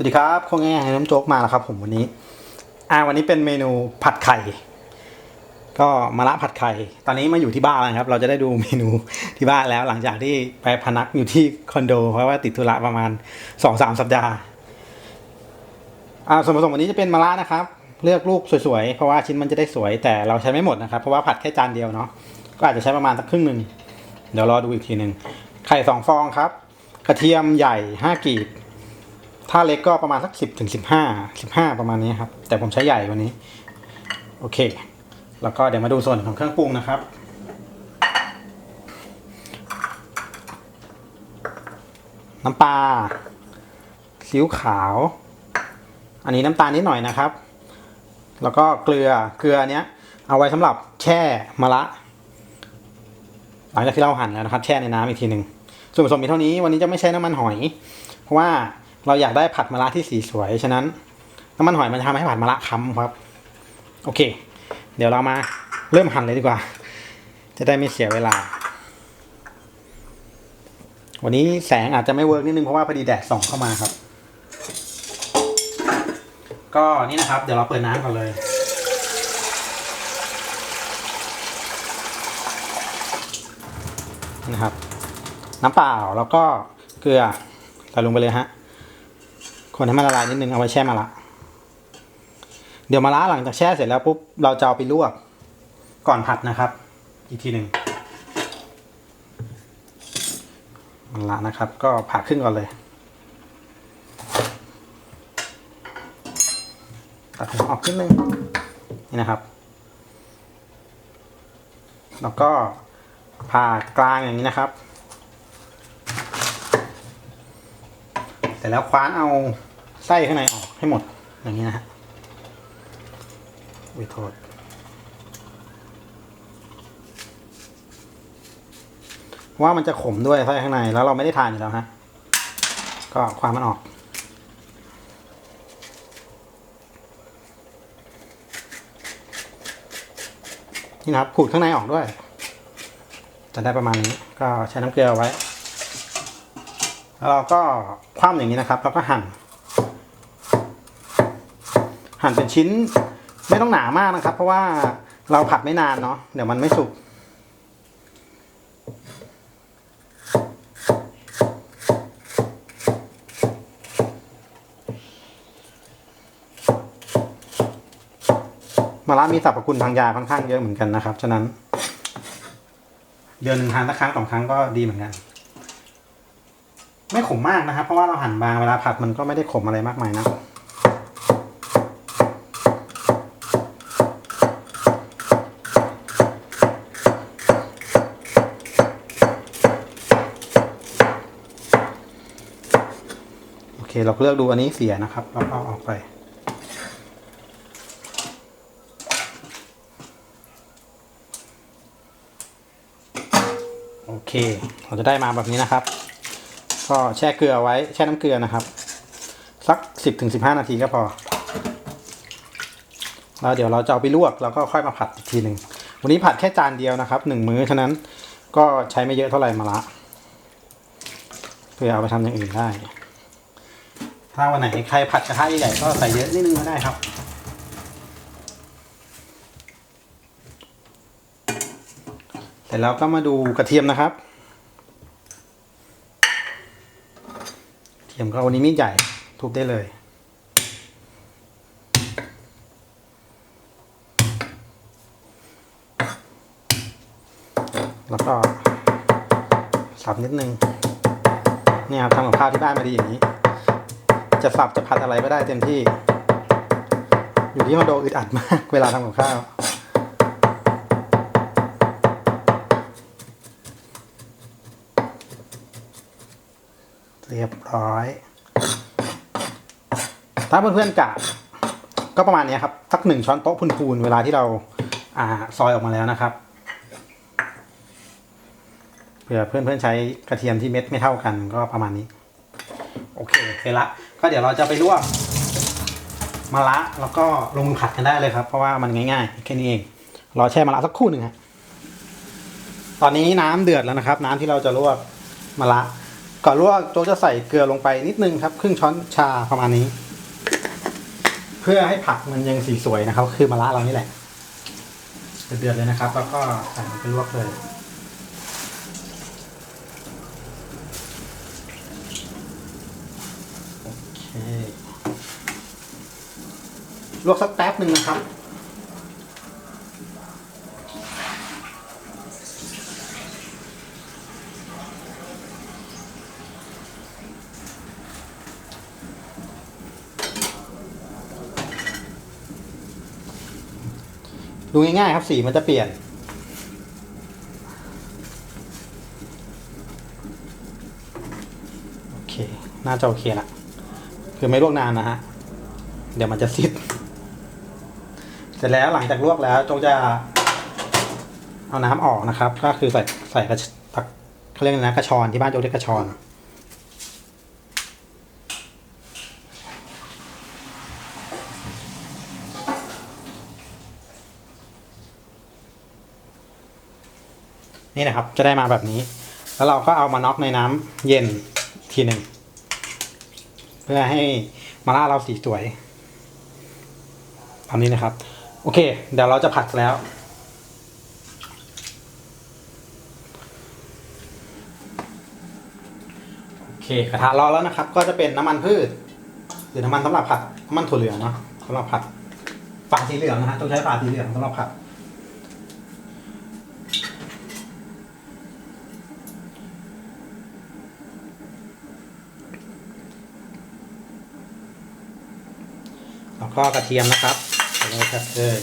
สวัสดีครับคงง่ายๆน้ำโจ๊กมาแล้วครับ ผมวันนี้ อ่าวันนี้เป็นเมนูผัดไข่ ก็มะระผัดไข่ ตอนนี้มาอยู่ที่บ้านแล้วครับ เราจะได้ดูเมนูที่บ้านแล้ว หลังจากที่ไปพนักอยู่ที่คอนโด เพราะว่าติดธุระประมาณสองสามสัปดาห์อ่าส่วนผสมวันนี้จะเป็นมะระนะครับ เลือกลูกสวยๆ เพราะว่าชิ้นมันจะได้สวย แต่เราใช้ไม่หมดนะครับ เพราะว่าผัดแค่จานเดียวเนาะ ก็อาจจะใช้ประมาณสักครึ่งหนึ่ง เดี๋ยวรอดูอีกทีหนึ่งไข่สองฟองครับ กระเทียมใหญ่ห้ากีบ ถ้าเล็กก็ประมาณสักสิบถึงสิบห้าสิบห้าประมาณนี้ครับ แต่ผมใช้ใหญ่กวันนี้ โอเค แล้วก็เดี๋ยวมาดูส่วนของเครื่องปรุงนะครับ น้ำปลาซีอิ๊วขาว อันนี้น้ำตาลนิดหน่อยนะครับ แล้วก็เกลือ เกลือเนี้ย เอาไว้สำหรับแช่มะระ หลังจากที่เราหั่นแล้วนะครับ แช่ในน้ำอีกทีหนึ่งส่วนผสมมีเท่านี้ วันนี้จะไม่ใช้น้ำมันหอย เพราะว่า เราอยากได้ผัดมะระที่สีสวย ฉะนั้นน้ำมันหอยมันจะทำให้ผัดมะระค้ำครับ โอเค เดี๋ยวเรามาเริ่มหั่นเลยดีกว่า จะได้ไม่เสียเวลา วันนี้แสงอาจจะไม่เวิร์กนิดนึงเพราะว่าพอดีแดดส่องเข้ามาครับ ก็นี่นะครับ เดี๋ยวเราเปิดน้ำก่อนเลยนะครับ น้ำเปล่าแล้วก็เกลือใส่ลงไปเลยฮะ คนให้มันละลายนิดนึงเอาไว้แช่มาละเดี๋ยวมาละหลังจากแช่เสร็จแล้วปุ๊บเราจะเอาไปลวกก่อนผัดนะครับ อีกทีหนึ่งมาละนะครับ ก็ผ่าครึ่งก่อนเลยตัดหัวออกครึ่งนึงนี่นะครับ แล้วก็ผ่ากลางอย่างนี้นะครับ แต่แล้วคว้านเอา ไส้ข้างในออกให้หมดอย่างนี้นะฮะอุ้ยโทษว่ามันจะขมด้วยไส้ข้างในแล้วเราไม่ได้ทานอยู่แล้วฮะก็ควานมันออก นี่นะครับขูดข้างในออกด้วย จะได้ประมาณนี้ก็ใช้น้ำเกลือไว้ แล้วเราก็คว่ำอย่างนี้นะครับ แล้วก็หั่น หั่นเป็นชิ้นไม่ต้องหนามากนะครับ เพราะว่าเราผัดไม่นานเนาะเดี๋ยวมันไม่สุกมะระมีสรรพคุณทางยาค่อนข้างเยอะเหมือนกันนะครับ ฉะนั้น เดือนหนึ่งทานสักครั้งสองครั้งก็ดีเหมือนกัน ไม่ขมมากนะครับ เพราะว่าเราหั่นบางเวลาผัดมันก็ไม่ได้ขมอะไรมากมายนะ เราเลือกดูอันนี้เสียนะครับ เราเอาออกไปโอเค เราจะได้มาแบบนี้นะครับ ก็แช่เกลือไว้แช่น้ำเกลือนะครับ สักสิบถึงสิบห้านาทีก็พอ แล้วเดี๋ยวเราจะเอาไปลวกแล้วก็ค่อยมาผัดอีกทีหนึ่งวันนี้ผัดแค่จานเดียวนะครับหนึ่งมื้อฉะนั้นก็ใช้ไม่เยอะเท่าไหร่มาละเพื่อเอาไปทำอย่างอื่นได้ ถ้าวันไหนใครผัดกระทะใหญ่ๆก็ใส่เยอะนิดนึงก็ได้ครับ เสร็จแล้วก็มาดูกระเทียมนะครับกระเทียมก็วันนี้มีดใหญ่ทุบได้เลยแล้วก็สับนิดนึงเนี่ยครับทำกับข้าวที่บ้านมาดีอย่างนี้ จะสับจะผัดอะไรก็ได้เต็มที่ อยู่ที่คอนโดอึดอัดมากเวลาทำกับข้าวเรียบร้อย ถ้าเพื่อนๆกะก็ประมาณนี้ครับ สักหนึ่งช้อนโต๊ะพูนๆเวลาที่เราอ่าซอยออกมาแล้วนะครับเผื่อเพื่อนๆใช้กระเทียมที่เม็ดไม่เท่ากันก็ประมาณนี้ โอเคเสร็จละ ก็เดี๋ยวเราจะไปลวกมะระแล้วก็ลงมือผัดกันได้เลยครับ เพราะว่ามันง่ายๆแค่นี้เองรอแช่มะระสักครู่หนึ่งฮะตอนนี้น้ำเดือดแล้วนะครับ น้ำที่เราจะลวกมะระก่อนลวกโจ๊กจะใส่เกลือลงไปนิดนึงครับ ครึ่งช้อนชาประมาณนี้ เพื่อให้ผักมันยังสีสวยนะครับ คือมะระเรานี่แหละเดือดๆเลยนะครับ แล้วก็ใส่ลงไปลวกเลย โอเค ลวกสักแป๊บหนึ่งนะครับ ดูง่ายๆครับสีมันจะเปลี่ยนโอเคน่าจะโอเคละคือไม่ลวกนานนะฮะ เดี๋ยวมันจะซิด เสร็จแล้วหลังจากลวกแล้วจงจะเอาน้ำออกนะครับ ก็คือใส่ใส่กระตักเขาเรียกอะไรนะกระชอนที่บ้านโจกเรียกกระชอนนี่นะครับจะได้มาแบบนี้ แล้วเราก็เอามาน็อกในน้ำเย็นทีหนึ่งเพื่อให้มาล่าเราสีสวยทำนี้นะครับ โอเค เดี๋ยวเราจะผัดแล้ว โอเคกระทะร้อนแล้วนะครับ ก็จะเป็นน้ำมันพืช หรือน้ำมันสำหรับผัดน้ำมันถั่วเหลืองเนาะสำหรับผัดฝาสีเหลืองนะฮะต้องใช้ฝาสีเหลืองสำหรับผัดแล้วก็กระเทียมนะครับ เลยครับเลย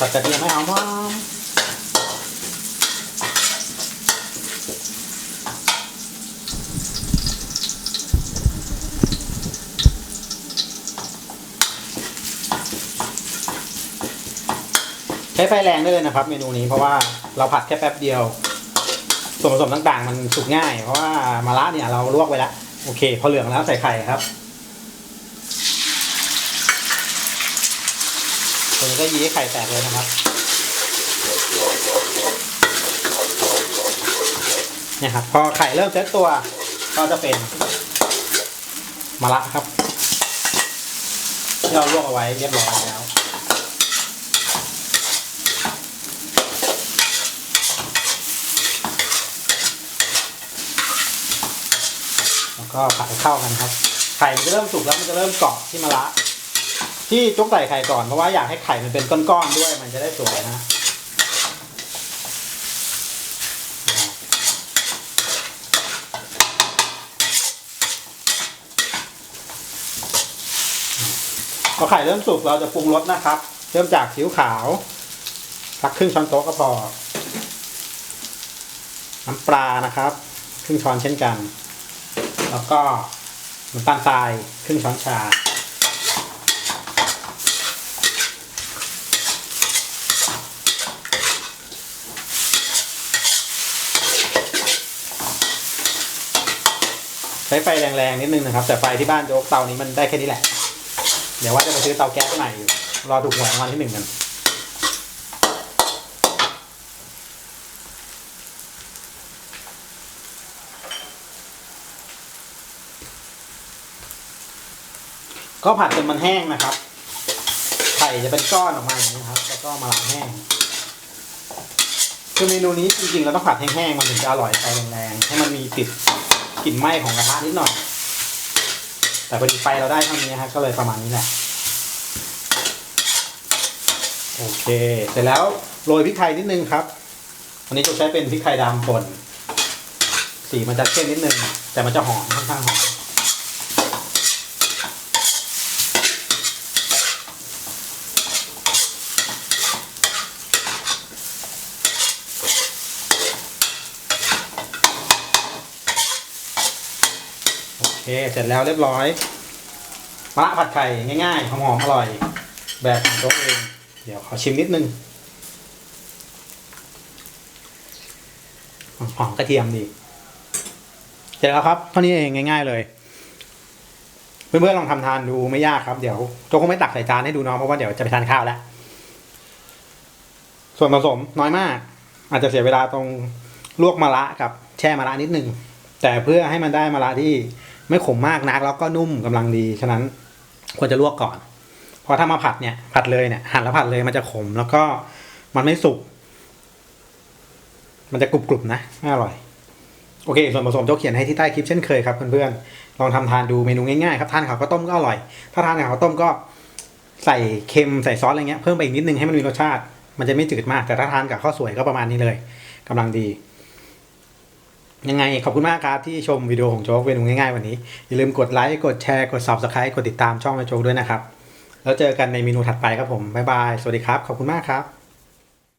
ตัดกระเทียมไม่เอามากใช้ไฟแรงได้เลยนะครับ เมนูนี้เพราะว่าเราผัดแค่แป๊บเดียว ส่วนผสมต่างๆ มันสุกง่าย เพราะว่ามาระเนี่ยเราลวกไว้แล้ว โอเค พอเหลืองแล้วใส่ไข่ครับตัวนี้ก็ยีให้ไข่แตกเลยนะครับ เนี่ยครับ พอไข่เริ่มเซตตัว ก็จะเป็นมะระครับที่เราลวกเอาไว้เรียบร้อยแล้ว แล้ว ก็ผัดเข้ากันครับ ไข่มันจะเริ่มสุกแล้วมันจะเริ่มเกาะที่มะระที่จุกใส่ไข่ก่อนเพราะว่าอยากให้ไข่มันเป็นก้อนๆด้วย มันจะได้สวยนะพอไข่เริ่มสุกเราจะปรุงรสนะครับ เริ่มจากซีอิ๊วขาวสักครึ่งช้อนโต๊ะก็พอ น้ำปลานะครับ ครึ่งช้อนเช่นกัน แล้วก็น้ำตาลทรายครึ่งช้อนชา ใช้ไฟแรงๆนิดนึงนะครับ แต่ไฟที่บ้านโจ๊กเตานี้มันได้แค่นี้แหละ เดี๋ยวว่าจะไปซื้อเตาแก๊สใหม่อยู่รอถูกหวยรางวัลที่หนึ่งกัน ก็ผัดจนมันแห้งนะครับ ไข่จะเป็นก้อนออกมาอย่างนี้ครับ แล้วก็มาหลังแห้ง คือเมนูนี้จริงๆเราต้องผัดแห้งๆมันถึงจะอร่อยไฟแรงๆให้มันมีติดกลิ่นไหม้ของกระทะนิดหน่อย แต่พอดีไฟเราได้เท่านี้ฮะก็เลยประมาณนี้แหละ โอเค เสร็จแล้วโรยพริกไทยนิดนึงครับวันนี้จะใช้เป็นพริกไทยดำป่น สีมันจะเข้มนิดนึง แต่มันจะหอมค่อนข้างหอม เคเสร็จแล้วเรียบร้อยมะระผัดไข่ง่ายๆหอมๆอร่อย แบบของตัวเอง เดี๋ยวขอชิมนิดนึงหอมกระเทียมดีเสร็จแล้วครับเท่านี้เองง่าย ๆ เลยเพื่อนๆลองทำทานดูไม่ยากครับเดี๋ยวโจคงไม่ตักใส่จานให้ดูเนาะเพราะว่าเดี๋ยวจะไปทานข้าวแล้วส่วนผสมน้อยมาก อาจจะเสียเวลาตรงลวกมะระกับแช่มะระนิดนึงแต่เพื่อให้มันได้มะระที่ ไม่ขมมากนักแล้วก็นุ่มกำลังดีฉะนั้นควรจะลวกก่อนเพราะถ้ามาผัดเนี่ยผัดเลยเนี่ยหั่นแล้วผัดเลยมันจะขมแล้วก็มันไม่สุก มันจะกรุบๆนะไม่อร่อย โอเค ส่วนผสมโจ๊กเขียนให้ที่ใต้คลิปเช่นเคยครับเพื่อนๆลองทำทานดูเมนูง่ายๆครับทานข้าวต้มก็อร่อย ถ้าทานกับข้าวต้มก็ใส่เค็มใส่ซอสอะไรเงี้ยเพิ่มไปอีกนิดนึงให้มันมีรสชาติ มันจะไม่จืดมากแต่ถ้าทานกับข้าวสวยก็ประมาณนี้เลยกำลังดี ยังไงขอบคุณมากครับที่ชมวิดีโอของโจ๊กเมนูง่ายๆวันนี้ อย่าลืมกดไลค์กดแชร์กด subscribe กดติดตามช่องโจ๊กด้วยนะครับ แล้วเจอกันในเมนูถัดไปครับผมบ๊ายบายสวัสดีครับ ขอบคุณมากครับ